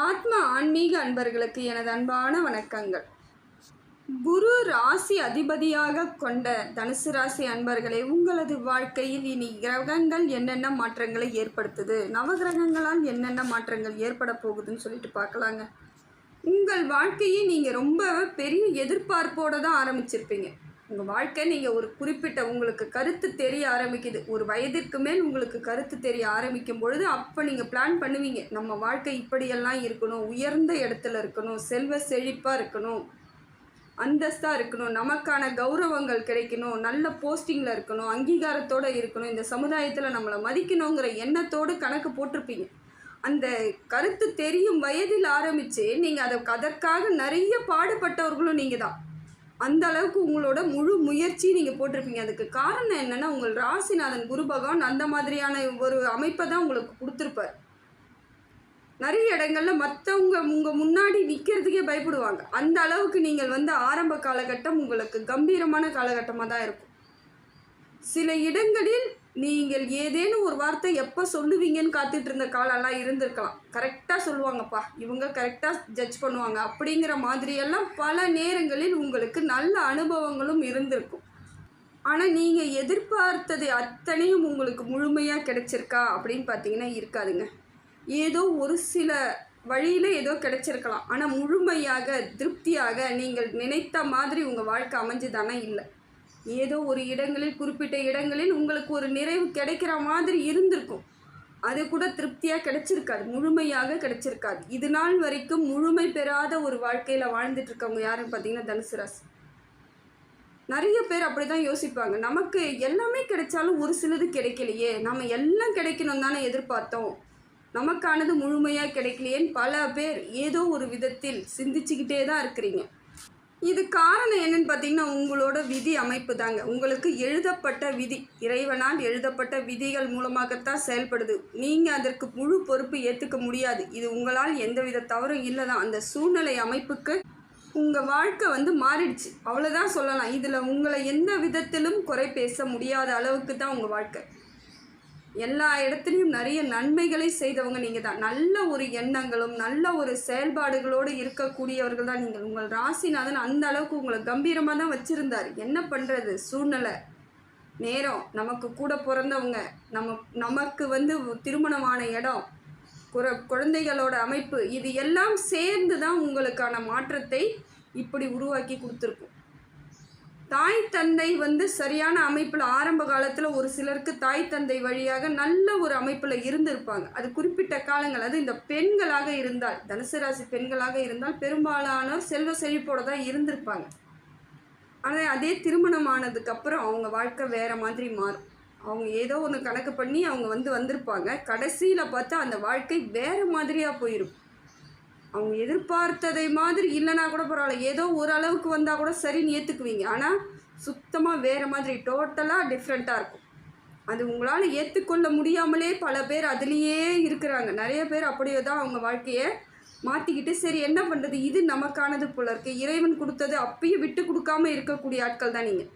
ஆத்ம ஆன்மீக அன்பர்களுக்கு எனது அன்பான வணக்கங்கள். குரு ராசி அதிபதியாக கொண்ட தனுசு ராசி அன்பர்களே உங்களது வாழ்க்கையில் இனி கிரகங்கள் என்னென்ன மாற்றங்களை ஏற்படுத்துது? நவகிரகங்களால் என்னென்ன மாற்றங்கள் ஏற்பட போகுதுன்னு சொல்லிட்டு பார்க்கலாங்க. உங்கள் வாழ்க்கையை நீங்கள் ரொம்ப பெரிய எதிர்பார்ப்போடு தான் ஆரம்பிச்சிருப்பீங்க. உங்கள் வாழ்க்கை நீங்கள் ஒரு குறிப்பிட்ட உங்களுக்கு கருத்து தெரிய ஆரம்பிக்குது. ஒரு வயதிற்கு மேல் உங்களுக்கு கருத்து தெரிய ஆரம்பிக்கும் பொழுது அப்போ நீங்கள் பிளான் பண்ணுவீங்க. நம்ம வாழ்க்கை இப்படியெல்லாம் இருக்கணும். உயர்ந்த இடத்துல இருக்கணும். செல்வ செழிப்பாக இருக்கணும். அந்தஸ்தாக இருக்கணும். நமக்கான கௌரவங்கள் கிடைக்கணும். நல்ல போஸ்டிங்கில் இருக்கணும். அங்கீகாரத்தோடு இருக்கணும். இந்த சமுதாயத்தில் நம்மளை மதிக்கணுங்கிற எண்ணத்தோடு கணக்கு போட்டிருப்பீங்க. அந்த கருத்து தெரியும் வயதில் ஆரம்பித்து நீங்கள் அதை அதற்காக நிறைய பாடுபட்டவர்களும் நீங்கள் தான் அந்த அளவுக்கு உங்களோட முழு முயற்சி நீங்கள் போட்டிருப்பீங்க. அதுக்கு காரணம் என்னென்னா உங்கள் ராசிநாதன் குரு பகவான் அந்த மாதிரியான ஒரு அமைப்பை தான் உங்களுக்கு கொடுத்துருப்பார். நிறைய இடங்களில் மற்றவங்க உங்கள் முன்னாடி நிற்கிறதுக்கே பயப்படுவாங்க. அந்த அளவுக்கு நீங்கள் வந்து ஆரம்ப காலகட்டம் உங்களுக்கு கம்பீரமான காலகட்டமாக தான் இருக்கும். சில இடங்களில் நீங்கள் ஏதேனும் ஒரு வார்த்தை எப்போ சொல்லுவீங்கன்னு காத்துட்டு இருந்த காலெல்லாம் இருந்திருக்கலாம். கரெக்டாக சொல்லுவாங்கப்பா. இவங்க கரெக்டாக ஜட்ஜ் பண்ணுவாங்க. அப்படிங்கிற மாதிரியெல்லாம் பல நேரங்களில் உங்களுக்கு நல்ல அனுபவங்களும் இருந்திருக்கும். ஆனால் நீங்கள் எதிர்பார்த்தது அத்தனையும் உங்களுக்கு முழுமையாக கிடைச்சிருக்கா அப்படின்னு பார்த்தீங்கன்னா இருக்காதுங்க. ஏதோ ஒரு சில வழியில் ஏதோ கிடைச்சிருக்கலாம். ஆனால் முழுமையாக திருப்தியாக நீங்கள் நினைத்த மாதிரி உங்கள் வாழ்க்கை அமைஞ்சுதானே இல்லை. ஏதோ ஒரு இடங்களில் குறிப்பிட்ட இடங்களில் உங்களுக்கு ஒரு நிறைவு கிடைக்கிற மாதிரி இருந்திருக்கும். அது கூட திருப்தியாக கிடைச்சிருக்காது முழுமையாக கிடைச்சிருக்காது. இது நாள் வரைக்கும் முழுமை பெறாத ஒரு வாழ்க்கையில் வாழ்ந்துட்டு இருக்கவங்க யாருன்னு பார்த்தீங்கன்னா தனுசு ராசி. நிறைய பேர் அப்படி தான் யோசிப்பாங்க. நமக்கு எல்லாமே கிடைச்சாலும் ஒரு சிலது கிடைக்கலையே. நம்ம எல்லாம் கிடைக்கணும் தானே எதிர்பார்த்தோம். நமக்கானது முழுமையாக கிடைக்கலையேன்னு பல பேர் ஏதோ ஒரு விதத்தில் சிந்திச்சுக்கிட்டே தான் இருக்கிறீங்க. இது காரணம் என்னன்னு பார்த்தீங்கன்னா உங்களோட விதி அமைப்பு தாங்க. உங்களுக்கு எழுதப்பட்ட விதி இறைவனால் எழுதப்பட்ட விதிகள் மூலமாகத்தான் செயல்படுது. நீங்கள் அதற்கு முழு பொறுப்பு ஏற்றுக்க முடியாது. இது உங்களால் எந்தவித தவறும் இல்லை தான் அந்த சூழ்நிலை அமைப்புக்கு உங்கள் வாழ்க்கை வந்து மாறிடுச்சு. அவ்வளோதான் சொல்லலாம். இதில் உங்களை எந்த விதத்திலும் குறை பேச முடியாத அளவுக்கு தான் உங்கள் வாழ்க்கை. எல்லா இடத்துலையும் நிறைய நன்மைகளை செய்தவங்க நீங்கள் தான் நல்ல ஒரு எண்ணங்களும் நல்ல ஒரு செயல்பாடுகளோடு இருக்கக்கூடியவர்கள் தான் நீங்கள். உங்கள் ராசிநாதன் அந்த அளவுக்கு உங்களை கம்பீரமாக தான் வச்சுருந்தார். என்ன பண்ணுறது சூழ்நிலை. நேரம். நமக்கு கூட பிறந்தவங்க. நம்ம நமக்கு வந்து திருமணமான இடம். குற குழந்தைகளோட அமைப்பு. இது எல்லாம் சேர்ந்து தான் உங்களுக்கான மாற்றத்தை இப்படி உருவாக்கி கொடுத்துருக்கும். தாய் தந்தை வந்து சரியான அமைப்பில் ஆரம்ப காலத்தில் ஒரு சிலருக்கு தாய் தந்தை வழியாக நல்ல ஒரு அமைப்பில் இருந்திருப்பாங்க. அது குறிப்பிட்ட காலங்கள். அது இந்த பெண்களாக இருந்தால் தனுசு ராசி பெண்களாக இருந்தால் பெரும்பாலானோர் செல்வ செழிப்போடு தான் இருந்திருப்பாங்க. ஆனால் அதே திருமணம் ஆனதுக்கப்புறம் அவங்க வாழ்க்கை வேறு மாதிரி மாறும். அவங்க ஏதோ ஒன்று கணக்கு பண்ணி அவங்க வந்து வந்திருப்பாங்க. கடைசியில் பார்த்தா அந்த வாழ்க்கை வேறு மாதிரியாக போயிடும் அவங்க எதிர்பார்த்ததை மாதிரி இல்லைனா கூட பரவாயில்ல. ஏதோ ஓரளவுக்கு வந்தால் கூட சரின்னு ஏற்றுக்குவீங்க ஆனால் சுத்தமாக வேறு மாதிரி டோட்டலாக டிஃப்ரெண்ட்டாக இருக்கும். அது உங்களால் ஏற்றுக்கொள்ள முடியாமலே பல பேர் அதுலேயே இருக்கிறாங்க. நிறைய பேர் அப்படியே தான் அவங்க வாழ்க்கையை மாற்றிக்கிட்டு சரி என்ன பண்ணுறது இது நமக்கானது போல இருக்குது இறைவன் கொடுத்தது அப்பயும் விட்டு கொடுக்காம இருக்கக்கூடிய ஆட்கள் தான் நீங்கள்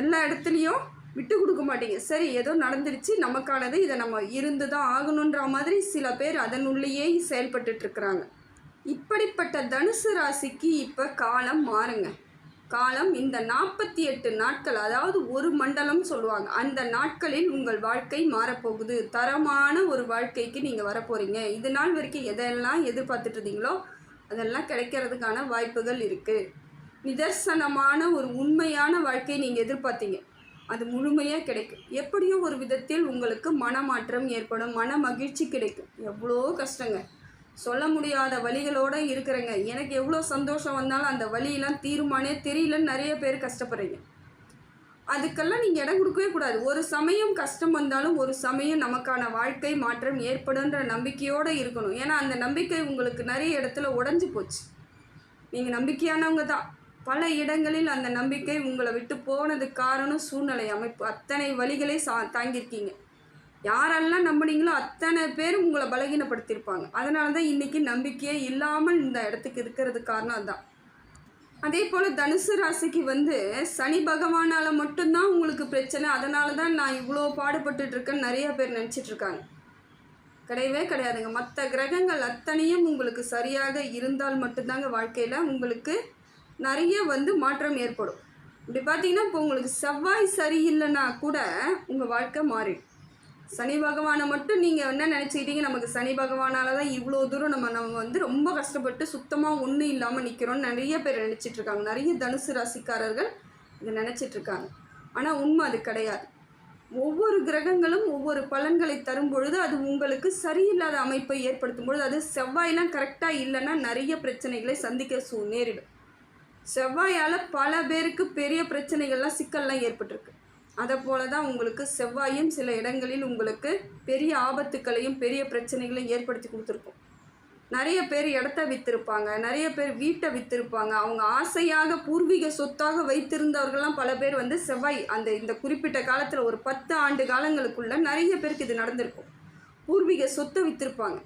எல்லா இடத்துலையும் விட்டு கொடுக்க மாட்டீங்க. சரி ஏதோ நடந்துருச்சு நமக்கானது இதை நம்ம இருந்து தான் ஆகணுன்ற மாதிரி சில பேர் அதனுள்ளேயே செயல்பட்டுட்ருக்குறாங்க இப்படிப்பட்ட தனுசு ராசிக்கு இப்போ காலம் மாறுங்க. காலம் இந்த நாற்பத்தி எட்டு நாட்கள் அதாவது ஒரு மண்டலம் சொல்லுவாங்க. அந்த நாட்களில் உங்கள் வாழ்க்கை மாறப்போகுது. தரமான ஒரு வாழ்க்கைக்கு நீங்கள் வரப்போகிறீங்க இது நாள் வரைக்கும் எதெல்லாம் எதிர்பார்த்துட்டு இருந்தீங்களோ அதெல்லாம் கிடைக்கிறதுக்கான வாய்ப்புகள் இருக்குது நிதர்சனமான ஒரு உண்மையான வாழ்க்கையை நீங்கள் எதிர்பார்த்தீங்க. அது முழுமையாக கிடைக்கும். எப்படியோ ஒரு விதத்தில் உங்களுக்கு மனமாற்றம் ஏற்படும் மன மகிழ்ச்சி கிடைக்கும். எவ்வளோ கஷ்டங்க. சொல்ல முடியாத வழிகளோடு இருக்கிறேங்க. எனக்கு எவ்வளோ சந்தோஷம் வந்தாலும் அந்த வழியெல்லாம் தீருமானே தெரியலன்னு நிறைய பேர் கஷ்டப்படுறீங்க. அதுக்கெல்லாம் நீங்கள் இடம் கொடுக்கவே கூடாது. ஒரு சமயம் கஷ்டம் வந்தாலும் ஒரு சமயம் நமக்கான வாழ்க்கை மாற்றம் ஏற்படுன்ற நம்பிக்கையோடு இருக்கணும். ஏன்னா அந்த நம்பிக்கை உங்களுக்கு நிறைய இடத்துல உடஞ்சி போச்சு. நீங்கள் நம்பிக்கையானவங்க தான். பல இடங்களில் அந்த நம்பிக்கை உங்களை விட்டு போனதுக்கு காரணம் சூழ்நிலை அமைப்பு. அத்தனை வழிகளை சா தாங்கியிருக்கீங்க. யாரெல்லாம் நம்பினீங்களோ அத்தனை பேர் உங்களை பலகீனப்படுத்தியிருப்பாங்க. அதனால தான் இன்றைக்கி நம்பிக்கையே இல்லாமல் இந்த இடத்துக்கு இருக்கிறது காரணம் அதுதான். அதே போல் தனுசு ராசிக்கு வந்து சனி பகவானால் மட்டும்தான் உங்களுக்கு பிரச்சனை. அதனால தான் நான் இவ்வளோ பாடுபட்டுட்ருக்கேன்னு நிறைய பேர் நினச்சிட்ருக்காங்க. கிடையவே கிடையாதுங்க. மற்ற கிரகங்கள் அத்தனையும் உங்களுக்கு சரியாக இருந்தால் மட்டும்தாங்க வாழ்க்கையில் உங்களுக்கு நிறைய வந்து மாற்றம் ஏற்படும். இப்படி பார்த்தீங்கன்னா இப்போ உங்களுக்கு செவ்வாய் சரியில்லைன்னா கூட உங்கள் வாழ்க்கை மாறிடும். சனி பகவானை மட்டும் நீங்கள் என்ன நினச்சிக்கிட்டீங்க? நமக்கு சனி பகவானால் தான் இவ்வளோ தூரம் நம்ம நம்ம வந்து ரொம்ப கஷ்டப்பட்டு சுத்தமாக ஒன்றும் இல்லாமல் நிற்கிறோம்னு நிறைய பேர் நினச்சிட்ருக்காங்க நிறைய தனுசு ராசிக்காரர்கள் இதை நினச்சிட்ருக்காங்க ஆனால் உண்மை அது கிடையாது. ஒவ்வொரு கிரகங்களும் ஒவ்வொரு பலன்களை தரும் பொழுது அது உங்களுக்கு சரியில்லாத அமைப்பை ஏற்படுத்தும் பொழுது அது செவ்வாயெல்லாம் கரெக்டாக இல்லைன்னா நிறைய பிரச்சனைகளை சந்திக்க சூ நேரிடும். செவ்வாயால் பல பேருக்கு பெரிய பிரச்சனைகள்லாம் சிக்கல்லாம் ஏற்பட்டிருக்கு. அதை போல தான் உங்களுக்கு செவ்வாயும் சில இடங்களில் உங்களுக்கு பெரிய ஆபத்துக்களையும் பெரிய பிரச்சனைகளையும் ஏற்படுத்தி கொடுத்துருக்கும். நிறைய பேர் இடத்த விற்றுருப்பாங்க நிறைய பேர் வீட்டை விற்றுருப்பாங்க அவங்க ஆசையாக பூர்வீக சொத்தாக வைத்திருந்தவர்கள்லாம் பல பேர் வந்து செவ்வாய் அந்த இந்த குறிப்பிட்ட காலத்தில் ஒரு பத்து ஆண்டு காலங்களுக்குள்ளே நிறைய பேருக்கு இது நடந்திருக்கும். பூர்வீக சொத்தை விற்றுருப்பாங்க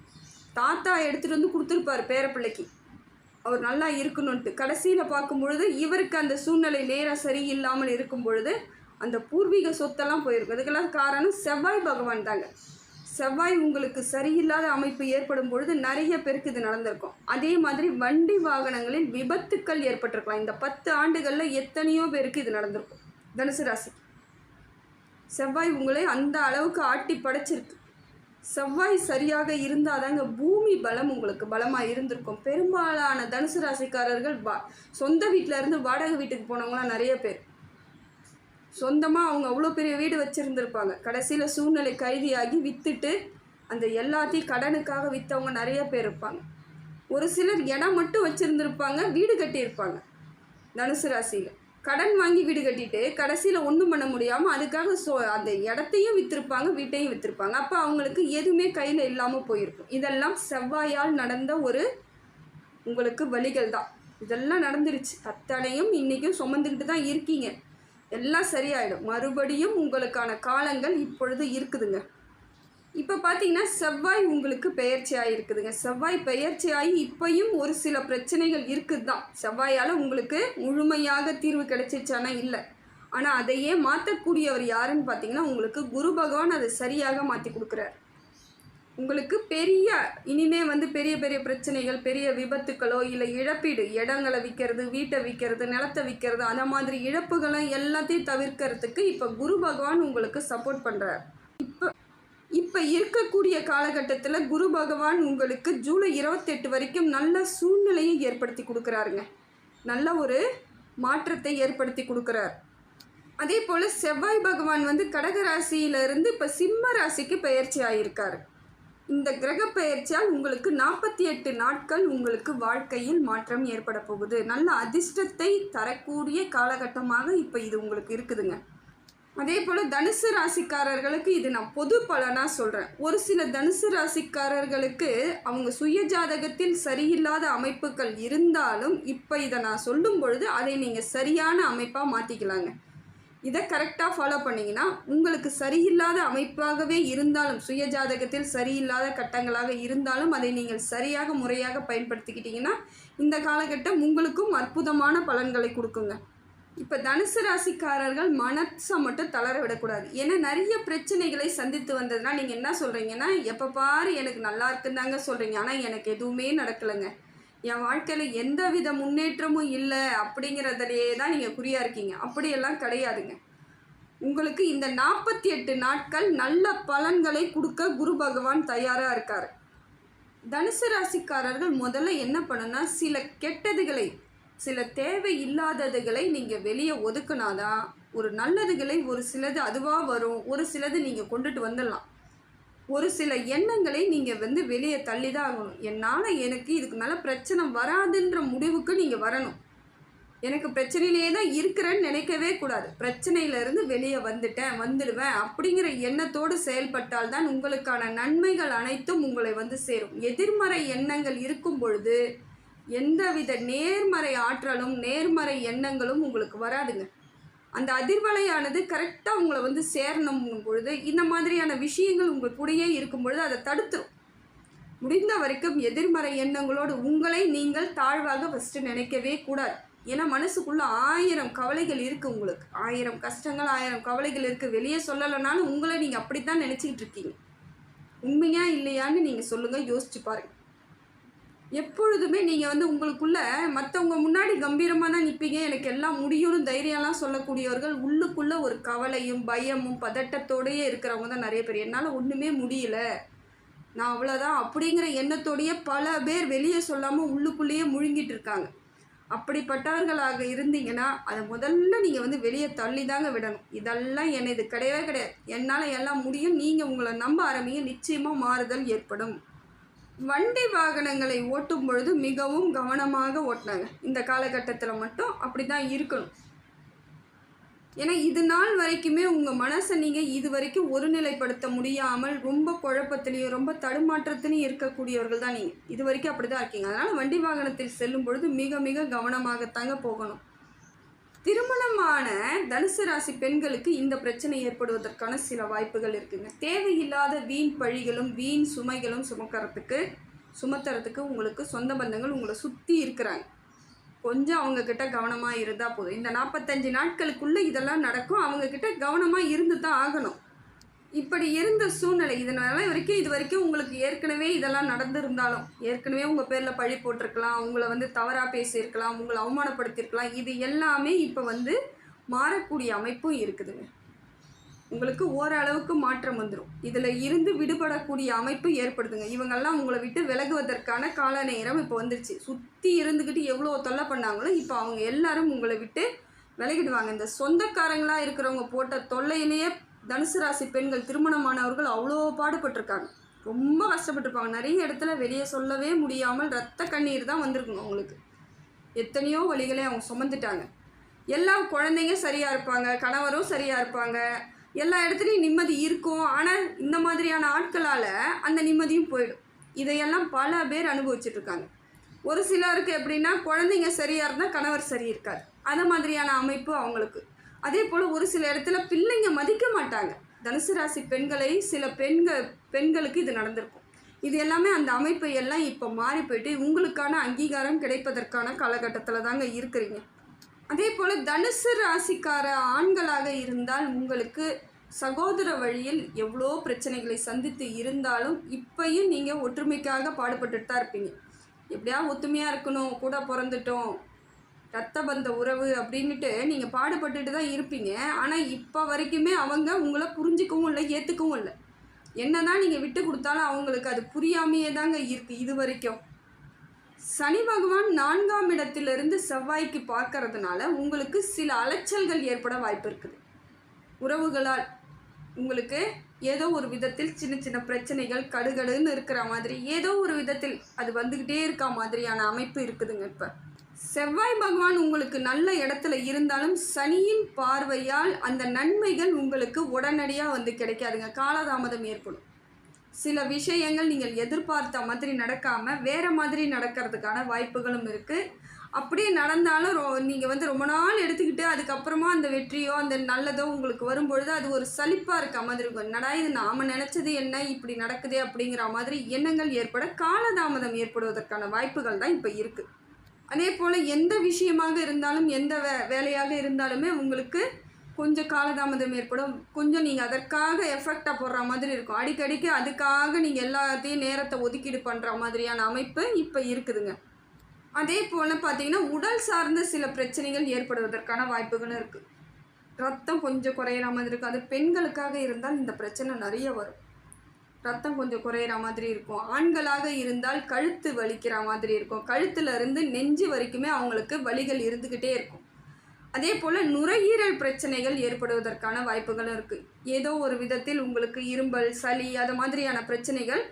தாத்தா எடுத்துகிட்டு வந்து கொடுத்துருப்பார் பேரப்பிள்ளைக்கு. அவர் நல்லா இருக்கணுன்ட்டு கடைசியில் பார்க்கும் பொழுது இவருக்கு அந்த சூழ்நிலை நேராக சரியில்லாமல் இருக்கும் பொழுது அந்த பூர்வீக சொத்தெல்லாம் போயிருக்கும் அதுக்கெல்லாம் காரணம் செவ்வாய் பகவான் தாங்க. செவ்வாய் உங்களுக்கு சரியில்லாத அமைப்பு ஏற்படும் பொழுது நிறைய பேருக்கு இது நடந்திருக்கும். அதே மாதிரி வண்டி வாகனங்களில் விபத்துக்கள் ஏற்பட்டிருக்கலாம். இந்த பத்து ஆண்டுகளில் எத்தனையோ பேருக்கு இது நடந்திருக்கும். தனுசு ராசி. செவ்வாய் உங்களை அந்த அளவுக்கு ஆட்டி படைச்சிருக்கு. செவ்வாய் சரியாக இருந்தால் தாங்க பூமி பலம் உங்களுக்கு பலமாக இருந்திருக்கும். பெரும்பாலான தனுசு ராசிக்காரர்கள் வா சொந்த வீட்டில் இருந்து வாடகை வீட்டுக்கு போனவங்களாம் நிறைய பேர். சொந்தமாக அவங்க அவ்வளோ பெரிய வீடு வச்சுருந்துருப்பாங்க. கடைசியில் சூழ்நிலை கைதியாகி விற்றுட்டு அந்த எல்லாத்தையும் கடனுக்காக விற்றவங்க நிறைய பேர் இருப்பாங்க. ஒரு சிலர் இடம் மட்டும் வச்சுருந்துருப்பாங்க வீடு கட்டியிருப்பாங்க. தனுசு ராசியில். கடன் வாங்கி வீடு கட்டிட்டு கடைசியில் ஒன்றும் பண்ண முடியாமல் அதுக்காக சோ அந்த இடத்தையும் விற்றுருப்பாங்க வீட்டையும் விற்றுருப்பாங்க அப்போ அவங்களுக்கு எதுவுமே கையில் இல்லாமல் போயிருக்கும். இதெல்லாம் செவ்வாயால் நடந்த ஒரு உங்களுக்கு வழிகள் தான் இதெல்லாம் நடந்துருச்சு. அத்தனையும் இன்றைக்கும் சுமந்துக்கிட்டு தான் இருக்கீங்க. எல்லாம் சரியாயிடும். மறுபடியும் உங்களுக்கான காலங்கள் இப்பொழுது இருக்குதுங்க. இப்போ பார்த்தீங்கன்னா செவ்வாய் உங்களுக்கு பெயர்ச்சி ஆகிருக்குதுங்க செவ்வாய் பெயர்ச்சி ஆகி இப்பையும் ஒரு சில பிரச்சனைகள் இருக்குது தான் செவ்வாயால் உங்களுக்கு முழுமையாக தீர்வு கிடைச்சிச்சானா இல்லை. ஆனால் அதையே மாற்றக்கூடியவர் யாருன்னு பார்த்தீங்கன்னா உங்களுக்கு குரு பகவான் அதை சரியாக மாற்றி கொடுக்குறார். உங்களுக்கு பெரிய இனிமே வந்து பெரிய பெரிய பிரச்சனைகள் பெரிய விபத்துக்களோ இல்லை இழப்பீடு இடங்களை விற்கிறது வீட்டை விற்கிறது நிலத்தை விற்கிறது அந்த மாதிரி இழப்புகளை எல்லாத்தையும் தவிர்க்கிறதுக்கு இப்போ குரு பகவான் உங்களுக்கு சப்போர்ட் பண்ணுறார் இப்போ இப்போ இருக்கக்கூடிய காலகட்டத்தில் குரு பகவான் உங்களுக்கு ஜூலை இருபத்தெட்டு வரைக்கும் நல்ல சூழ்நிலையை ஏற்படுத்தி கொடுக்குறாருங்க. நல்ல ஒரு மாற்றத்தை ஏற்படுத்தி கொடுக்குறார். அதே போல் செவ்வாய் பகவான் வந்து கடக ராசியிலிருந்து இப்போ சிம்ம ராசிக்கு பயிற்சி ஆகியிருக்காரு இந்த கிரக பெயர்ச்சியால் உங்களுக்கு நாற்பத்தி எட்டு நாட்கள் உங்களுக்கு வாழ்க்கையில் மாற்றம் ஏற்பட போகுது. நல்ல அதிர்ஷ்டத்தை தரக்கூடிய காலகட்டமாக இப்போ இது உங்களுக்கு இருக்குதுங்க. அதே போல் தனுசு ராசிக்காரர்களுக்கு இது நான் பொது பலனாக சொல்கிறேன் ஒரு சில தனுசு ராசிக்காரர்களுக்கு அவங்க சுய ஜாதகத்தில் சரியில்லாத அமைப்புகள் இருந்தாலும் இப்போ இதை நான் சொல்லும் பொழுது அதை நீங்கள் சரியான அமைப்பாக மாற்றிக்கலாங்க இதை கரெக்டாக ஃபாலோ பண்ணிங்கன்னா உங்களுக்கு சரியில்லாத அமைப்பாகவே இருந்தாலும் சுய ஜாதகத்தில் சரியில்லாத கட்டங்களாக இருந்தாலும் அதை நீங்கள் சரியாக முறையாக பயன்படுத்திக்கிட்டிங்கன்னா இந்த காலகட்டம் உங்களுக்கும் அற்புதமான பலன்களை கொடுக்குங்க. இப்போ தனுசு ராசிக்காரர்கள் மனசை மட்டும் தளர விடக்கூடாது. ஏன்னா நிறைய பிரச்சனைகளை சந்தித்து வந்ததுன்னா நீங்கள் என்ன சொல்கிறீங்கன்னா எப்போ பாரு எனக்கு நல்லா இருக்குந்தாங்க சொல்கிறீங்க ஆனால் எனக்கு எதுவுமே நடக்கலைங்க. என் வாழ்க்கையில் எந்த வித முன்னேற்றமும் இல்லை அப்படிங்கிறதுலையே தான் நீங்கள் குறியாக இருக்கீங்க. அப்படியெல்லாம் கிடையாதுங்க. உங்களுக்கு இந்த நாற்பத்தி எட்டு நாட்கள் நல்ல பலன்களை கொடுக்க குரு பகவான் தயாராக இருக்கார். தனுசு ராசிக்காரர்கள் முதல்ல என்ன பண்ணுன்னா சில கெட்டதுகளை சில தேவை இல்லாததுகளை நீங்கள் வெளியே ஒதுக்குனாதான் ஒரு நல்லதுகளை ஒரு சிலது அதுவாக வரும். ஒரு சிலது நீங்கள் கொண்டுட்டு வந்துடலாம். ஒரு சில எண்ணங்களை நீங்கள் வந்து வெளியே தள்ளி தான் ஆகணும். என்னால் எனக்கு இதுக்கு மேலே பிரச்சனை வராதுன்ற முடிவுக்கு நீங்கள் வரணும். எனக்கு பிரச்சனையிலே தான் இருக்கிறேன்னு நினைக்கவே கூடாது. பிரச்சனையிலேருந்து வெளியே வந்துட்டேன் வந்துடுவேன் அப்படிங்கிற எண்ணத்தோடு செயல்பட்டால் தான் உங்களுக்கான நன்மைகள் அனைத்தும் உங்களை வந்து சேரும். எதிர்மறை எண்ணங்கள் இருக்கும் பொழுது எந்தவித நேர்மறை ஆற்றலும் நேர்மறை எண்ணங்களும் உங்களுக்கு வராதுங்க. அந்த அதிர்வலையானது கரெக்டாக உங்களை வந்து சேரணும் பொழுது இந்த மாதிரியான விஷயங்கள் உங்கள் கூடயே இருக்கும் பொழுது அதை தடுத்துரும். முடிந்த வரைக்கும் எதிர்மறை எண்ணங்களோடு உங்களை நீங்கள் தாழ்வாக ஃபஸ்ட்டு நினைக்கவே கூடாது. ஏன்னா மனசுக்குள்ளே ஆயிரம் கவலைகள் இருக்குது உங்களுக்கு. ஆயிரம் கஷ்டங்கள் ஆயிரம் கவலைகள் இருக்குது வெளியே சொல்லலைனாலும் உங்களை நீங்கள் அப்படி தான் நினச்சிக்கிட்டு இருக்கீங்க. உண்மையாக இல்லையான்னு நீங்கள் சொல்லுங்கள் யோசிச்சு பாருங்கள் எப்பொழுதுமே நீங்கள் வந்து உங்களுக்குள்ள மற்றவங்க முன்னாடி கம்பீரமாக தான் நிற்பீங்க எனக்கு எல்லாம் முடியும்னு தைரியம்லாம் சொல்லக்கூடியவர்கள் உள்ளுக்குள்ளே ஒரு கவலையும் பயமும் பதட்டத்தோடையே இருக்கிறவங்க தான் நிறைய பேர். என்னால் ஒன்றுமே முடியல. நான் அவ்வளோதான் அப்படிங்கிற எண்ணத்தோடையே பல பேர் வெளியே சொல்லாமல் உள்ளுக்குள்ளேயே முழுங்கிட்டு இருக்காங்க. அப்படிப்பட்டவர்களாக இருந்தீங்கன்னா அதை முதல்ல நீங்கள் வந்து வெளியே தள்ளி தாங்க விடணும். இதெல்லாம் என்னை இது கிடையவே கிடையாது. என்னால் எல்லாம் முடியும். நீங்கள் உங்களை நம்ப ஆரம்பிங்க. நிச்சயமாக மாறுதல் ஏற்படும். வண்டி வாகனங்களை ஓட்டும் பொழுது மிகவும் கவனமாக ஓட்டினாங்க. இந்த காலகட்டத்தில் மட்டும் அப்படி தான் இருக்கணும். ஏன்னா இது நாள் வரைக்குமே உங்கள் மனசை நீங்கள் இது வரைக்கும் ஒருநிலைப்படுத்த முடியாமல் ரொம்ப குழப்பத்திலையும் ரொம்ப தடுமாற்றத்திலையும் இருக்கக்கூடியவர்கள் தான் நீங்கள் இது வரைக்கும் அப்படி தான் இருக்கீங்க. அதனால் வண்டி வாகனத்தில் செல்லும் பொழுது மிக மிக கவனமாகத்தாங்க போகணும். திருமணமான தனுசு ராசி பெண்களுக்கு இந்த பிரச்சனை ஏற்படுவதற்கான சில வாய்ப்புகள் இருக்குங்க. தேவையில்லாத வீண் பழிகளும் வீண் சுமைகளும் சுமக்கிறதுக்கு சுமத்துறதுக்கு உங்களுக்கு சொந்த பந்தங்கள் உங்களை சுற்றி இருக்கிறாங்க. கொஞ்சம் அவங்கக்கிட்ட கவனமாக இருந்தால் போதும். இந்த நாற்பத்தஞ்சு நாட்களுக்குள்ளே இதெல்லாம் நடக்கும். அவங்கக்கிட்ட கவனமாக இருந்து தான் ஆகணும். இப்படி இருந்த சூழ்நிலை இதனால வரைக்கும் இது வரைக்கும் உங்களுக்கு ஏற்கனவே இதெல்லாம் நடந்திருந்தாலும் ஏற்கனவே உங்கள் பேரில் பழி போட்டிருக்கலாம் உங்களை வந்து தவறாக பேசியிருக்கலாம் உங்களை அவமானப்படுத்தியிருக்கலாம் இது எல்லாமே இப்போ வந்து மாறக்கூடிய அமைப்பும் இருக்குதுங்க. உங்களுக்கு ஓரளவுக்கு மாற்றம் வந்துடும் இதில் இருந்து விடுபடக்கூடிய அமைப்பு ஏற்படுதுங்க. இவங்கெல்லாம் உங்களை விட்டு விலகுவதற்கான கால நேரம் இப்போ வந்துருச்சு. சுற்றி இருந்துக்கிட்டு எவ்வளோ தொல்லை பண்ணாங்களோ இப்போ அவங்க எல்லாரும் உங்களை விட்டு விலகிடுவாங்க. இந்த சொந்தக்காரங்களாக இருக்கிறவங்க போட்ட தொல்லையிலேயே தனுசு ராசி பெண்கள் திருமணமானவர்கள் அவ்வளோ பாடுபட்டிருக்காங்க. ரொம்ப கஷ்டப்பட்டிருப்பாங்க. நிறைய இடத்துல வெளியே சொல்லவே முடியாமல் ரத்த கண்ணீர் தான் வந்திருக்குங்க அவங்களுக்கு. எத்தனையோ வழிகளை அவங்க சுமந்துட்டாங்க. எல்லா குழந்தைங்க சரியாக இருப்பாங்க கணவரும் சரியாக இருப்பாங்க. எல்லா இடத்துலையும் நிம்மதி இருக்கும். ஆனால் இந்த மாதிரியான ஆட்களால் அந்த நிம்மதியும் போயிடும். இதையெல்லாம் பல பேர் அனுபவிச்சுட்டு இருக்காங்க ஒரு சிலருக்கு எப்படின்னா குழந்தைங்க சரியாக இருந்தால் கணவர் சரி இருக்காது அந்த மாதிரியான அமைப்பு அவங்களுக்கு. அதே போல் ஒரு சில இடத்துல பிள்ளைங்க மதிக்க மாட்டாங்க. தனுசு ராசி பெண்களை சில பெண்கள் பெண்களுக்கு இது நடந்திருக்கும். இது எல்லாமே அந்த அமைப்பை எல்லாம் இப்போ மாறி போயிட்டு உங்களுக்கான அங்கீகாரம் கிடைப்பதற்கான காலகட்டத்தில் தாங்க இருக்கிறீங்க. அதே போல் தனுசு ராசிக்கார ஆண்களாக இருந்தால் உங்களுக்கு சகோதர வழியில் எவ்வளோ பிரச்சனைகளை சந்தித்து இருந்தாலும் இப்பையும் நீங்கள் ஒற்றுமைக்காக பாடுபட்டுட்டு தான் இருப்பீங்க. எப்படியா ஒத்துமையாக இருக்கணும் கூட பிறந்துட்டோம் ரத்த பந்த உறவு அப்படின்ட்டு நீங்கள் பாடுபட்டுட்டு தான் இருப்பீங்க. ஆனால் இப்போ வரைக்குமே அவங்க உங்களை புரிஞ்சிக்கவும் இல்லை ஏற்றுக்கவும் இல்லை. என்ன தான் நீங்கள் விட்டு கொடுத்தாலும் அவங்களுக்கு அது புரியாமையே தாங்க இருக்குது இது வரைக்கும். சனி பகவான் நான்காம் இடத்திலிருந்து செவ்வாய்க்கு பார்க்கறதுனால உங்களுக்கு சில அலைச்சல்கள் ஏற்பட வாய்ப்பு இருக்குது. உறவுகளால் உங்களுக்கு ஏதோ ஒரு விதத்தில் சின்ன சின்ன பிரச்சனைகள் கடுகடுன்னு இருக்கிற மாதிரி ஏதோ ஒரு விதத்தில் அது வந்துக்கிட்டே இருக்க மாதிரியான அமைப்பு இருக்குதுங்க இப்போ. செவ்வாய் பகவான் உங்களுக்கு நல்ல இடத்துல இருந்தாலும் சனியின் பார்வையால் அந்த நன்மைகள் உங்களுக்கு உடனடியாக வந்து கிடைக்காதுங்க. காலதாமதம் ஏற்படும். சில விஷயங்கள் நீங்கள் எதிர்பார்த்த மாதிரி நடக்காமல் வேறு மாதிரி நடக்கிறதுக்கான வாய்ப்புகளும் இருக்குது அப்படியே நடந்தாலும் ரொ நீங்கள் வந்து ரொம்ப நாள் எடுத்துக்கிட்டு அதுக்கப்புறமா அந்த வெற்றியோ அந்த நல்லதோ உங்களுக்கு வரும்பொழுது அது ஒரு சலிப்பாக இருக்க மாதிரி இருக்கும். நடா இது நாம் நினச்சது என்ன இப்படி நடக்குதே அப்படிங்கிற மாதிரி எண்ணங்கள் ஏற்பட காலதாமதம் ஏற்படுவதற்கான வாய்ப்புகள் தான் இப்போ இருக்குது அதே போல் எந்த விஷயமாக இருந்தாலும் எந்த வே வேலையாக இருந்தாலுமே உங்களுக்கு கொஞ்சம் காலதாமதம் ஏற்படும். கொஞ்சம் நீங்கள் அதற்காக எஃபெக்டாக போடுற மாதிரி இருக்கும். அடிக்கடிக்கு அதுக்காக நீங்கள் எல்லாத்தையும் நேரத்தை ஒதுக்கீடு பண்ணுற மாதிரியான அமைப்பு இப்போ இருக்குதுங்க. அதே போல் பார்த்தீங்கன்னா உடல் சார்ந்த சில பிரச்சனைகள் ஏற்படுவதற்கான வாய்ப்புகளும் இருக்குது ரத்தம் கொஞ்சம் குறையிற மாதிரி இருக்கும் அது பெண்களுக்காக இருந்தால் இந்த பிரச்சனை நிறைய வரும். ரத்தம் கொஞ்சம் குறையிற மாதிரி இருக்கும். ஆண்களாக இருந்தால் கழுத்து வலிக்கிற மாதிரி இருக்கும். கழுத்துலேருந்து நெஞ்சு வரைக்குமே அவங்களுக்கு வலிகள் இருந்துக்கிட்டே இருக்கும். அதே போல் நுரையீரல் பிரச்சனைகள் ஏற்படுவதற்கான வாய்ப்புகளும் இருக்குது ஏதோ ஒரு விதத்தில் உங்களுக்கு இரும்பல் சளி அது மாதிரியான பிரச்சனைகள்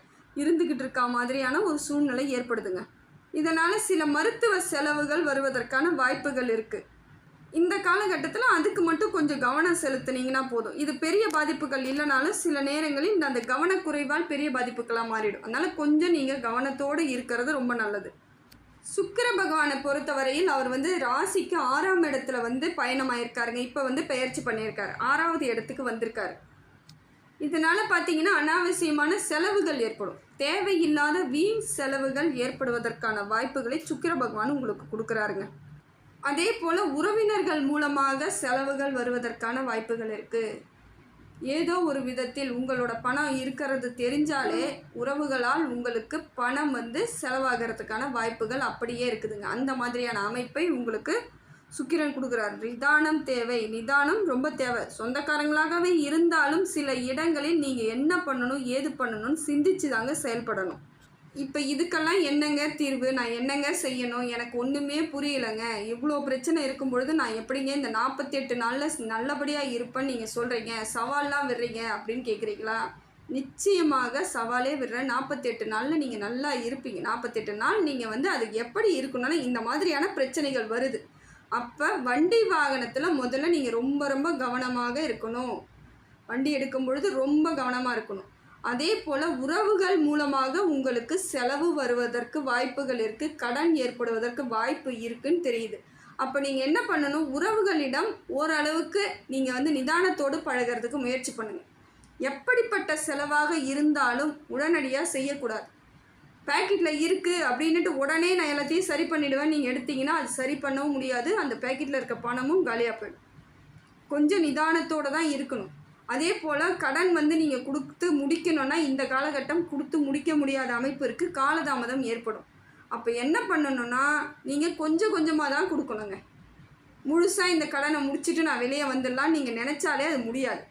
இருந்துக்கிட்டு இருக்க மாதிரியான ஒரு சூழ்நிலை ஏற்படுதுங்க. இதனால் சில மருத்துவ செலவுகள் வருவதற்கான வாய்ப்புகள் இருக்குது இந்த காலகட்டத்தில் அதுக்கு மட்டும் கொஞ்சம் கவனம் செலுத்துனீங்கன்னா போதும். இது பெரிய பாதிப்புகள் இல்லைனாலும் சில நேரங்களில் இந்த அந்த கவனக்குறைவால் பெரிய பாதிப்புகளாக மாறிடும். அதனால் கொஞ்சம் நீங்கள் கவனத்தோடு இருக்கிறது ரொம்ப நல்லது. சுக்கிர பகவானை பொறுத்தவரையில் அவர் வந்து ராசிக்கு ஆறாம் இடத்துல வந்து பயணமாயிருக்காருங்க. இப்போ வந்து பெயர்ச்சி பண்ணியிருக்காரு. ஆறாவது இடத்துக்கு வந்திருக்காரு. இதனால் பார்த்தீங்கன்னா அனாவசியமான செலவுகள் ஏற்படும். தேவையில்லாத வீண் செலவுகள் ஏற்படுவதற்கான வாய்ப்புகளை சுக்கிர பகவான் உங்களுக்கு கொடுக்குறாருங்க. அதே போல் உறவினர்கள் மூலமாக செலவுகள் வருவதற்கான வாய்ப்புகள் இருக்குது ஏதோ ஒரு விதத்தில் உங்களோட பணம் இருக்கிறது தெரிஞ்சாலே உறவுகளால் உங்களுக்கு பணம் வந்து செலவாகிறதுக்கான வாய்ப்புகள் அப்படியே இருக்குதுங்க. அந்த மாதிரியான அமைப்பை உங்களுக்கு சுக்கிரன் கொடுக்குறார். நிதானம் தேவை. நிதானம் ரொம்ப தேவை. சொந்தக்காரங்களாகவே இருந்தாலும் சில இடங்களில் நீங்கள் என்ன பண்ணணும் ஏது பண்ணணும்னு சிந்திச்சு தாங்க செயல்படணும். இப்போ இதுக்கெல்லாம் என்னங்க தீர்வு? நான் என்னங்க செய்யணும்? எனக்கு ஒன்றுமே புரியலைங்க. இவ்வளோ பிரச்சனை இருக்கும் பொழுது நான் எப்படிங்க இந்த நாற்பத்தி எட்டு நாளில் நல்லபடியாக இருப்பேன்னு நீங்கள் சொல்கிறீங்க சவால்லாம் விடுறீங்க அப்படின்னு கேட்குறீங்களா நிச்சயமாக சவாலே விடுற நாற்பத்தெட்டு நாளில் நீங்கள் நல்லா இருப்பீங்க. நாற்பத்தெட்டு நாள் நீங்கள் வந்து அது எப்படி இருக்கணும்னா இந்த மாதிரியான பிரச்சனைகள் வருது. அப்போ வண்டி வாகனத்தில் முதல்ல நீங்கள் ரொம்ப ரொம்ப கவனமாக இருக்கணும். வண்டி எடுக்கும் பொழுது ரொம்ப கவனமாக இருக்கணும். அதே போல் உறவுகள் மூலமாக உங்களுக்கு செலவு வருவதற்கு வாய்ப்புகள் இருக்குது கடன் ஏற்படுவதற்கு வாய்ப்பு இருக்குன்னு தெரியுது. அப்போ நீங்கள் என்ன பண்ணணும்? உறவுகளிடம் ஓரளவுக்கு நீங்கள் வந்து நிதானத்தோடு பழகிறதுக்கு முயற்சி பண்ணுங்கள் எப்படிப்பட்ட செலவாக இருந்தாலும் உடனடியாக செய்யக்கூடாது. பேக்கெட்டில் இருக்குது அப்படின்ட்டு உடனே நான் எல்லாத்தையும் சரி பண்ணிவிடுவேன் நீங்கள் எடுத்தீங்கன்னா அது சரி பண்ணவும் முடியாது. அந்த பேக்கெட்டில் இருக்க பணமும் காலியாக போயிடும். கொஞ்சம் நிதானத்தோடு தான் இருக்கணும். அதே போல் கடன் வந்து நீங்கள் கொடுத்து முடிக்கணும்னா இந்த காலகட்டம் கொடுத்து முடிக்க முடியாத அமைப்பு இருக்குது காலதாமதம் ஏற்படும். அப்போ என்ன பண்ணணும்னா நீங்கள் கொஞ்சம் கொஞ்சமாக தான் கொடுக்கணுங்க. முழுசாக இந்த கடனை முடிச்சுட்டு நான் வெளியே வந்துடலாம் நீங்கள் நினச்சாலே அது முடியாது.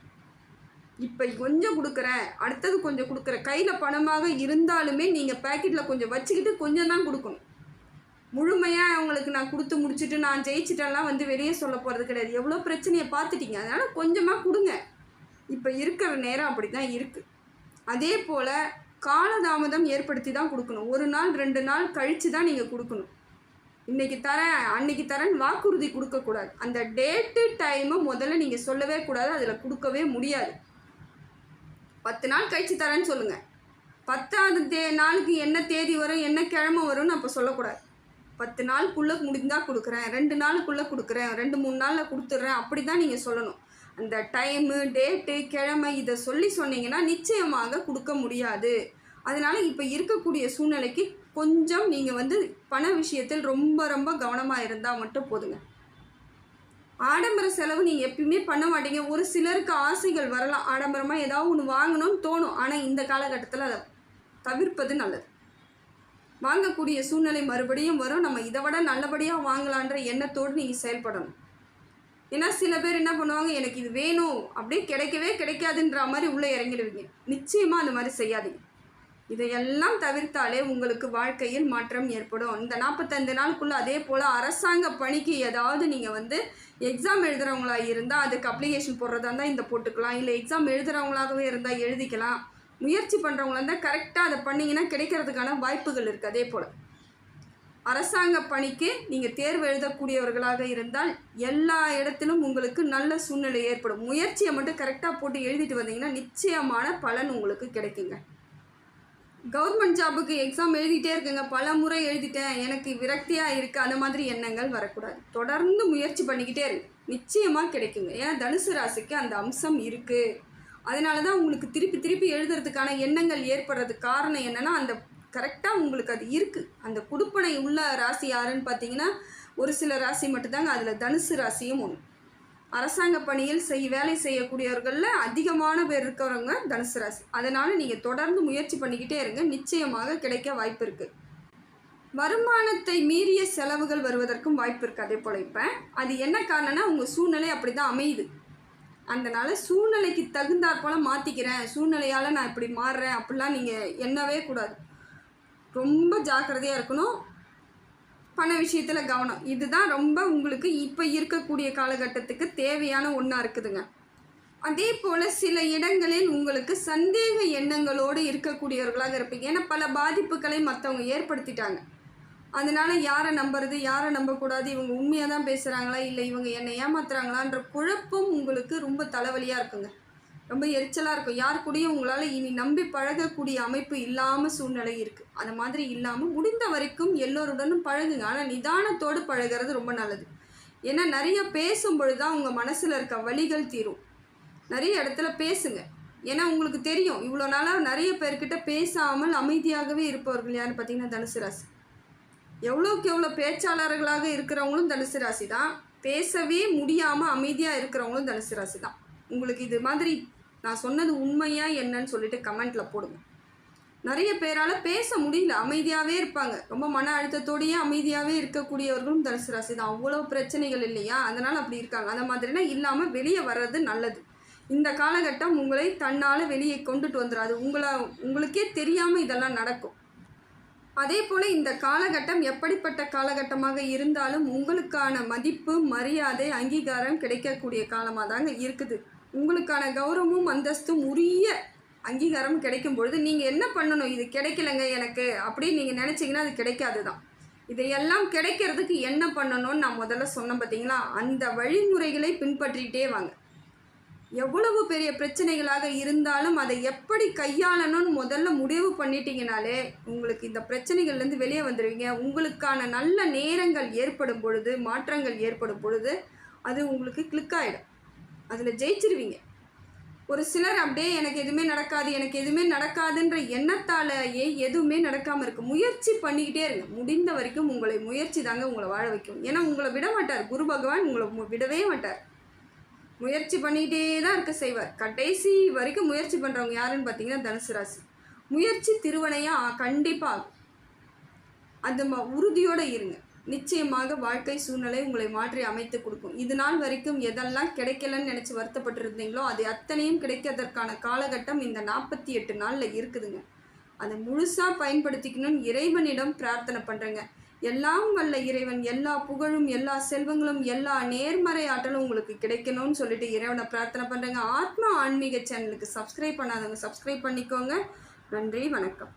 இப்போ கொஞ்சம் கொடுக்குறேன் அடுத்தது கொஞ்சம் கொடுக்குறேன். கையில் பணமாக இருந்தாலுமே நீங்கள் பேக்கெட்டில் கொஞ்சம் வச்சுக்கிட்டு கொஞ்சம் தான் கொடுக்கணும். முழுமையாக அவங்களுக்கு நான் கொடுத்து முடிச்சுட்டு நான் ஜெயிச்சிட்டெல்லாம் வந்து வெளியே சொல்ல போகிறது கிடையாது. எவ்வளோ பிரச்சனையை பார்த்துட்டீங்க. அதனால் கொஞ்சமாக கொடுங்க. இப்போ இருக்கிற நேரம் அப்படி தான் இருக்குது அதே போல் காலதாமதம் ஏற்படுத்தி தான் கொடுக்கணும். ஒரு நாள் ரெண்டு நாள் கழித்து தான் நீங்கள் கொடுக்கணும். இன்றைக்கி தரேன் அன்னைக்கு தரேன் வாக்குறுதி கொடுக்கக்கூடாது அந்த டேட்டு டைமு முதல்ல நீங்கள் சொல்லவே கூடாது. அதில் கொடுக்கவே முடியாது. பத்து நாள் கழித்து தரேன்னு சொல்லுங்கள் பத்தாவது தே நாளுக்கு என்ன தேதி வரும் என்ன கிழமை வரும்னு அப்போ சொல்லக்கூடாது. பத்து நாளுக்குள்ளே முடிந்தால் கொடுக்குறேன். ரெண்டு நாளுக்குள்ளே கொடுக்குறேன். ரெண்டு மூணு நாளில் கொடுத்துட்றேன். அப்படி தான் நீங்கள் சொல்லணும். அந்த டைமு டேட்டு கிழமை இதை சொல்லி சொன்னீங்கன்னா நிச்சயமாக கொடுக்க முடியாது. அதனால் இப்போ இருக்கக்கூடிய சூழ்நிலைக்கு கொஞ்சம் நீங்கள் வந்து பண விஷயத்தில் ரொம்ப ரொம்ப கவனமாக இருந்தால் மட்டும் போதுங்க. ஆடம்பர செலவு நீங்கள் எப்பயுமே பண்ண மாட்டீங்க. ஒரு சிலருக்கு ஆசைகள் வரலாம். ஆடம்பரமாக ஏதாவது ஒன்று வாங்கணும்னு தோணும். ஆனால் இந்த காலகட்டத்தில் அதை தவிர்ப்பது நல்லது. வாங்கக்கூடிய சூழ்நிலை மறுபடியும் வரும். நம்ம இதை விட நல்லபடியாக வாங்கலான்ற எண்ணத்தோடு நீங்கள் செயல்படணும். ஏன்னா சில பேர் என்ன பண்ணுவாங்க எனக்கு இது வேணும் அப்படியே கிடைக்கவே கிடைக்காதுன்ற மாதிரி உள்ளே இறங்கிடுவீங்க. நிச்சயமாக அந்த மாதிரி செய்யாதீங்க. இதையெல்லாம் தவிர்த்தாலே உங்களுக்கு வாழ்க்கையில் மாற்றம் ஏற்படும். இந்த நாற்பத்தைந்து நாளுக்குள்ளே அதே போல் அரசாங்க பணிக்கு ஏதாவது நீங்கள் வந்து எக்ஸாம் எழுதுகிறவங்களா இருந்தால் அதுக்கு அப்ளிகேஷன் போடுறதா இருந்தால் இந்த போட்டுக்கலாம். இல்லை எக்ஸாம் எழுதுகிறவங்களாகவே இருந்தால் எழுதிக்கலாம். முயற்சி பண்ணுறவங்களா இருந்தால் கரெக்டாக அதை பண்ணிங்கன்னா கிடைக்கிறதுக்கான வாய்ப்புகள் இருக்குது அதே போல். அரசாங்க பணிக்கு நீங்கள் தேர்வு எழுதக்கூடியவர்களாக இருந்தால் எல்லா இடத்திலும் உங்களுக்கு நல்ல சூழ்நிலை ஏற்படும். முயற்சியை மட்டும் கரெக்டாக போட்டு எழுதிட்டு வந்தீங்கன்னா நிச்சயமான பலன் உங்களுக்கு கிடைக்குங்க. கவர்மெண்ட் ஜாபுக்கு எக்ஸாம் எழுதிட்டே இருக்குங்க. பல முறை எழுதிட்டேன். எனக்கு விரக்தியாக இருக்குது அந்த மாதிரி எண்ணங்கள் வரக்கூடாது. தொடர்ந்து முயற்சி பண்ணிக்கிட்டே இருக்கு நிச்சயமாக கிடைக்குங்க. ஏன்னா தனுசு ராசிக்கு அந்த அம்சம் இருக்குது அதனால தான் உங்களுக்கு திருப்பி திருப்பி எழுதுறதுக்கான எண்ணங்கள் ஏற்படுறதுக்கு காரணம் என்னென்னா அந்த கரெக்டாக உங்களுக்கு அது இருக்குது அந்த குடுப்பனை உள்ள ராசி யாருன்னு பார்த்தீங்கன்னா ஒரு சில ராசி மட்டும்தாங்க. அதில் தனுசு ராசியும் ஒன்று அரசாங்க பணியில் செய் வேலை செய்யக்கூடியவர்களில் அதிகமான பேர் இருக்கிறவங்க தனுசு ராசி. அதனால் நீங்கள் தொடர்ந்து முயற்சி பண்ணிக்கிட்டே இருங்க. நிச்சயமாக கிடைக்க வாய்ப்பு இருக்குது வருமானத்தை மீறிய செலவுகள் வருவதற்கும் வாய்ப்பு இருக்குது அதே போல் இப்போ அது என்ன காரணம்னா உங்கள் சூழ்நிலை அப்படி தான் அமையுது. அதனால் சூழ்நிலைக்கு தகுந்தாற் போல் மாற்றிக்கிறேன் சூழ்நிலையால் நான் இப்படி மாறுறேன். அப்படிலாம் நீங்கள் எண்ணவே கூடாது. ரொம்ப ஜாக்கிரதையாக இருக்கணும். பண விஷயத்தில் கவனம். இதுதான் ரொம்ப உங்களுக்கு இப்போ இருக்கக்கூடிய காலகட்டத்துக்கு தேவையான ஒன்றா இருக்குதுங்க. அதே போல் சில இடங்களில் உங்களுக்கு சந்தேக எண்ணங்களோடு இருக்கக்கூடியவர்களாக இருப்பீங்க. ஏன்னா பல பாதிப்புகளை மற்றவங்க ஏற்படுத்திட்டாங்க. அதனால் யாரை நம்புறது யாரை நம்பக்கூடாது இவங்க உண்மையாக தான் பேசுகிறாங்களா இல்லை இவங்க என்னை ஏமாத்துறாங்களான்ற குழப்பம் உங்களுக்கு ரொம்ப தலைவலியாக இருக்குங்க. ரொம்ப எரிச்சலாக இருக்கும். யார் கூடயும் உங்களால் இனி நம்பி பழகக்கூடிய அமைப்பு இல்லாமல் சூழ்நிலை இருக்குது அந்த மாதிரி இல்லாமல் முடிந்த வரைக்கும் எல்லோருடனும் பழகுங்க. ஆனால் நிதானத்தோடு பழகிறது ரொம்ப நல்லது. ஏன்னா நிறைய பேசும் பொழுது தான் உங்கள் மனசில் இருக்க வழிகள் தீரும். நிறைய இடத்துல பேசுங்க. ஏன்னா உங்களுக்கு தெரியும். இவ்வளோ நாளாக நிறைய பேர்கிட்ட பேசாமல் அமைதியாகவே இருப்பவர்கள் யாருன்னு பார்த்தீங்கன்னா தனுசு ராசி. எவ்வளோக்கு எவ்வளோ பேச்சாளர்களாக இருக்கிறவங்களும் தனுசு ராசி தான். பேசவே முடியாமல் அமைதியாக இருக்கிறவங்களும் தனுசு ராசி தான். உங்களுக்கு இது மாதிரி நான் சொன்னது உண்மையா என்னன்னு சொல்லிட்டு கமெண்ட்டில் போடுங்க. நிறைய பேரால் பேச முடியல. அமைதியாகவே இருப்பாங்க. ரொம்ப மன அழுத்தத்தோடையே அமைதியாகவே இருக்கக்கூடியவர்களும் தனுசு ராசி தான். அவ்வளோ பிரச்சனைகள் இல்லையா? அதனால் அப்படி இருக்காங்க. அந்த மாதிரினா இல்லாமல் வெளியே வர்றது நல்லது. இந்த காலகட்டம் உங்களை தன்னால் வெளியே கொண்டுட்டு வந்துடாது உங்களை உங்களுக்கே தெரியாமல் இதெல்லாம் நடக்கும். அதே போல் இந்த காலகட்டம் எப்படிப்பட்ட காலகட்டமாக இருந்தாலும் உங்களுக்கான மதிப்பு மரியாதை அங்கீகாரம் கிடைக்கக்கூடிய காலமாக தாங்க இருக்குது. உங்களுக்கான கௌரவமும் அந்தஸ்தும் உரிய அங்கீகாரம் கிடைக்கும் பொழுது நீங்கள் என்ன பண்ணணும்? இது கிடைக்கலங்க எனக்கு. அப்படின்னு நீங்கள் நினச்சிங்கன்னா அது கிடைக்காது தான் இதையெல்லாம் கிடைக்கிறதுக்கு என்ன பண்ணணும்னு நான் முதல்ல சொன்னேன் பார்த்தீங்களா அந்த வழிமுறைகளை பின்பற்றிக்கிட்டே வாங்க. எவ்வளவு பெரிய பிரச்சனைகளாக இருந்தாலும் அதை எப்படி கையாளணும்னு முதல்ல முடிவு பண்ணிட்டீங்கனாலே உங்களுக்கு இந்த பிரச்சனைகள்லேருந்து வெளியே வந்துடுவீங்க உங்களுக்கான நல்ல நேரங்கள் ஏற்படும் பொழுது மாற்றங்கள் ஏற்படும் பொழுது அது உங்களுக்கு கிளிக் ஆகிடும் அதில் ஜெயிச்சிருவீங்க. ஒரு சிலர் அப்படியே எனக்கு எதுவுமே நடக்காது எனக்கு எதுவுமே நடக்காதுன்ற எண்ணத்தாலேயே எதுவுமே நடக்காமல் இருக்கு முயற்சி பண்ணிக்கிட்டே இருங்க. முடிந்த வரைக்கும் உங்களை முயற்சி தாங்க உங்களை வாழ வைக்கும். ஏன்னா உங்களை விட மாட்டார். குரு பகவான் உங்களை மு- விடவே மாட்டார். முயற்சி பண்ணிக்கிட்டே தான் இருக்க செய்வார். கடைசி வரைக்கும் முயற்சி பண்ணுறவங்க யாருன்னு பார்த்தீங்கன்னா தனுசு ராசி. முயற்சி திருவனையாக கண்டிப்பாக அந்த ம உறுதியோடு இருங்க. நிச்சயமாக வாழ்க்கை சூழ்நிலை உங்களை மாற்றி அமைத்து கொடுக்கும். இது நாள் வரைக்கும் எதெல்லாம் கிடைக்கலன்னு நினச்சி வருத்தப்பட்டிருந்தீங்களோ அது அத்தனையும் கிடைக்கிறதற்கான காலகட்டம் இந்த நாற்பத்தி எட்டு நாளில் இருக்குதுங்க. அதை முழுசாக பயன்படுத்திக்கணும்னு இறைவனிடம் பிரார்த்தனை பண்ணுறேங்க எல்லாம் வல்ல இறைவன் எல்லா புகழும் எல்லா செல்வங்களும் எல்லா நேர்மறை ஆற்றலும் உங்களுக்கு கிடைக்கணும்னு சொல்லிட்டு இறைவனை பிரார்த்தனை பண்ணுறேங்க ஆத்மா ஆன்மீக சேனலுக்கு சப்ஸ்கிரைப் பண்ணாதவங்க சப்ஸ்கிரைப் பண்ணிக்கோங்க. நன்றி வணக்கம்.